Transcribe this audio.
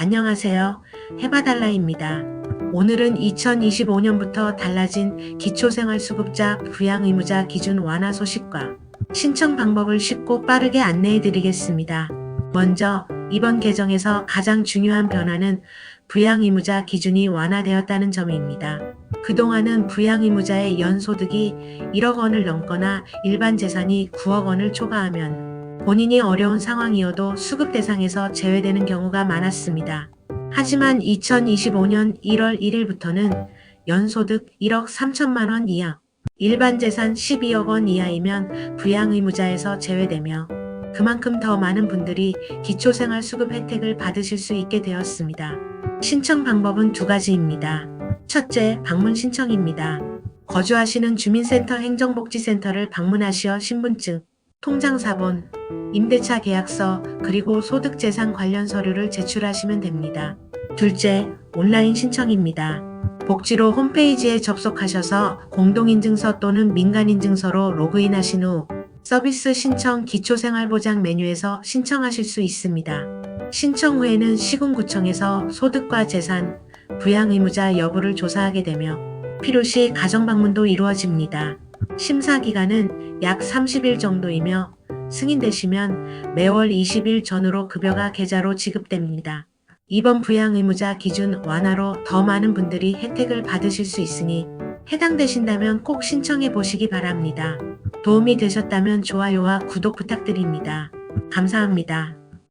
안녕하세요. 해바달라입니다. 오늘은 2025년부터 달라진 기초생활수급자 부양의무자 기준 완화 소식과 신청 방법을 쉽고 빠르게 안내해 드리겠습니다. 먼저 이번 개정에서 가장 중요한 변화는 부양의무자 기준이 완화되었다는 점입니다. 그동안은 부양의무자의 연소득이 1억 원을 넘거나 일반 재산이 9억 원을 초과하면 본인이 어려운 상황이어도 수급 대상에서 제외되는 경우가 많았습니다. 하지만 2025년 1월 1일부터는 연소득 1억 3천만 원 이하, 일반 재산 12억 원 이하이면 부양 의무자에서 제외되며 그만큼 더 많은 분들이 기초생활 수급 혜택을 받으실 수 있게 되었습니다. 신청 방법은 두 가지입니다. 첫째, 방문 신청입니다. 거주하시는 주민센터 행정복지센터를 방문하시어 신분증, 통장 사본, 임대차 계약서, 그리고 소득재산 관련 서류를 제출하시면 됩니다. 둘째, 온라인 신청입니다. 복지로 홈페이지에 접속하셔서 공동인증서 또는 민간인증서로 로그인하신 후 서비스 신청 기초생활보장 메뉴에서 신청하실 수 있습니다. 신청 후에는 시군구청에서 소득과 재산, 부양 의무자 여부를 조사하게 되며 필요시 가정 방문도 이루어집니다. 심사 기간은 약 30일 정도이며 승인되시면 매월 20일 전후로 급여가 계좌로 지급됩니다. 이번 부양 의무자 기준 완화로 더 많은 분들이 혜택을 받으실 수 있으니 해당되신다면 꼭 신청해 보시기 바랍니다. 도움이 되셨다면 좋아요와 구독 부탁드립니다. 감사합니다.